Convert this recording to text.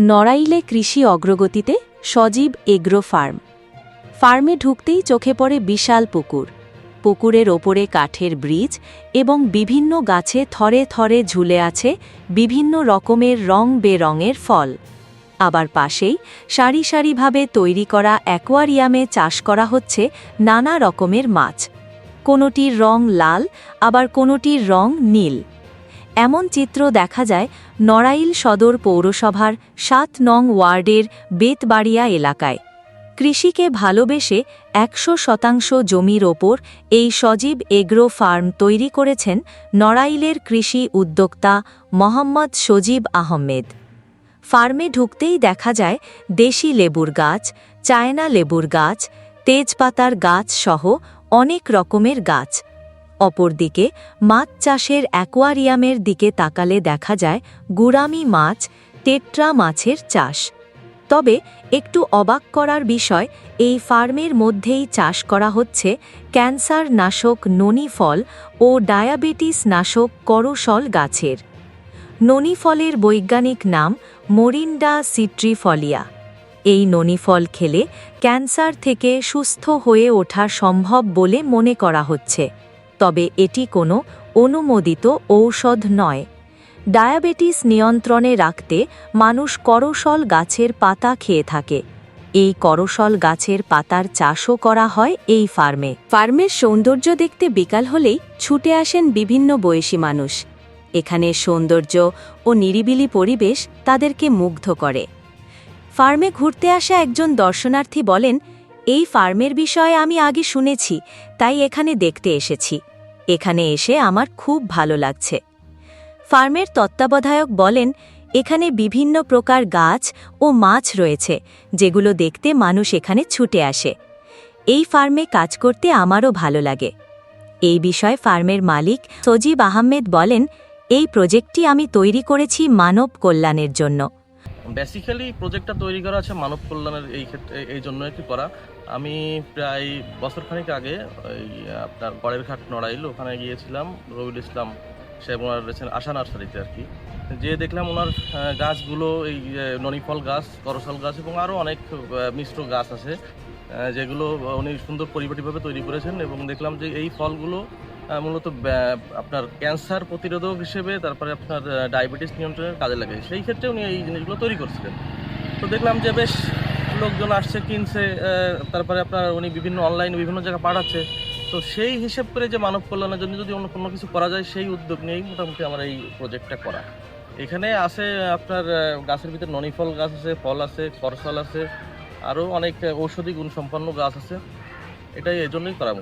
নড়াইলে কৃষি অগ্রগতিতে সজীব agro farm. ফার্মে ঢুকতেই চোখে পড়ে বিশাল পুকুর। পুকুরের ওপরে কাঠের ব্রিজ এবং বিভিন্ন গাছে থরে থরে ঝুলে আছে বিভিন্ন রকমের রং বেরঙের ফল। আবার পাশেই সারি সারিভাবে তৈরি করা অ্যাকোয়ারিয়ামে চাষ করা হচ্ছে নানা রকমের মাছ। কোনোটির রং লাল, আবার কোনোটির রং নীল। এমন চিত্র দেখা যায় নড়াইল সদর পৌরসভার সাত নং ওয়ার্ডের বেতবাড়িয়া এলাকায়। কৃষিকে ভালোবেসে একশো শতাংশ জমির ওপর এই সজীব এগ্রো ফার্ম তৈরি করেছেন নড়াইলের কৃষি উদ্যোক্তা মোহাম্মদ সজীব আহমেদ। ফার্মে ঢুকতেই দেখা যায় দেশি লেবুর গাছ, চায়না লেবুর গাছ, তেজপাতার গাছ সহ অনেক রকমের গাছ। অপরদিকে, মাছ চাষের অ্যাকোয়ারিয়ামের দিকে তাকালে দেখা যায় গুরামি মাছ টেট্রা মাছের চাষ। তবে একটু অবাক করার বিষয়, এই ফার্মের মধ্যেই চাষ করা হচ্ছে ক্যান্সার নাশক ননি ফল ও ডায়াবেটিস নাশক করসল গাছের। ননি ফলের বৈজ্ঞানিক নাম মোরিন্ডা সিট্রিফলিয়া। এই ননিফল খেলে ক্যান্সার থেকে সুস্থ হয়ে ওঠা সম্ভব বলে মনে করা হচ্ছে। তবে এটি কোনো অনুমোদিত ঔষধ নয়। ডায়াবেটিস নিয়ন্ত্রণে রাখতে মানুষ করসল গাছের পাতা খেয়ে থাকে। এই করসল গাছের পাতার চাষও করা হয় এই ফার্মে। ফার্মের সৌন্দর্য দেখতে বিকাল হলেই ছুটে আসেন বিভিন্ন বয়সী মানুষ। এখানে সৌন্দর্য ও নিরিবিলি পরিবেশ তাদেরকে মুগ্ধ করে। ফার্মে ঘুরতে আসা একজন দর্শনার্থী বলেন এই ফার্মের বিষয়ে আমি আগে শুনেছি, তাই এখানে দেখতে এসেছি। এখানে এসে আমার খুব ভালো লাগছে। ফার্মের তত্ত্বাবধায়ক বলেন, এখানে বিভিন্ন প্রকার গাছ ও মাছ রয়েছে, যেগুলো দেখতে মানুষ এখানে ছুটে আসে। এই ফার্মে কাজ করতে আমারও ভালো লাগে। এই বিষয়ে ফার্মের মালিক সজিব আহমেদ বলেন, এই প্রজেক্টটি আমি তৈরি করেছি মানব কল্যাণের জন্য। বেসিক্যালি প্রজেক্টটা তৈরি করা আছে মানব কল্যাণের এই ক্ষেত্রে, এই জন্য কি করা। আমি প্রায় বছরখানিক আগে ওই, আপনার গড়ের ঘাট নড়াইল, ওখানে গিয়েছিলাম, রবিউল ইসলাম সাহেব ওনার রয়েছেন আশা নার্সারিতে আর কি। যে দেখলাম ওনার গাছগুলো, এই ননিফল গাছ, করসল গাছ এবং আরও অনেক মিশ্র গাছ আছে যেগুলো উনি সুন্দর পরিপাটিভাবে তৈরি করেছেন এবং দেখলাম যে এই ফলগুলো মূলত আপনার ক্যান্সার প্রতিরোধক হিসেবে, তারপরে আপনার ডায়াবেটিস নিয়ন্ত্রণের কাজে লাগে। সেই ক্ষেত্রে উনি এই জিনিসগুলো তৈরি করছিলেন। তো দেখলাম যে বেশ লোকজন আসছে, কিনছে তারপরে আপনার উনি বিভিন্ন অনলাইন বিভিন্ন জায়গায় পাঠাচ্ছে। তো সেই হিসেব করে যে মানব কল্যাণের জন্য যদি অন্য কোনো কিছু করা যায়, সেই উদ্যোগ নিয়েই মোটামুটি আমার এই প্রজেক্টটা করা। এখানে আছে আপনার গাছের ভিতরে ননিফল গাছ আছে, ফল আছে করসল আছে, আরও অনেক ঔষধি গুণসম্পন্ন গাছ আছে। এটাই এজন্যই করা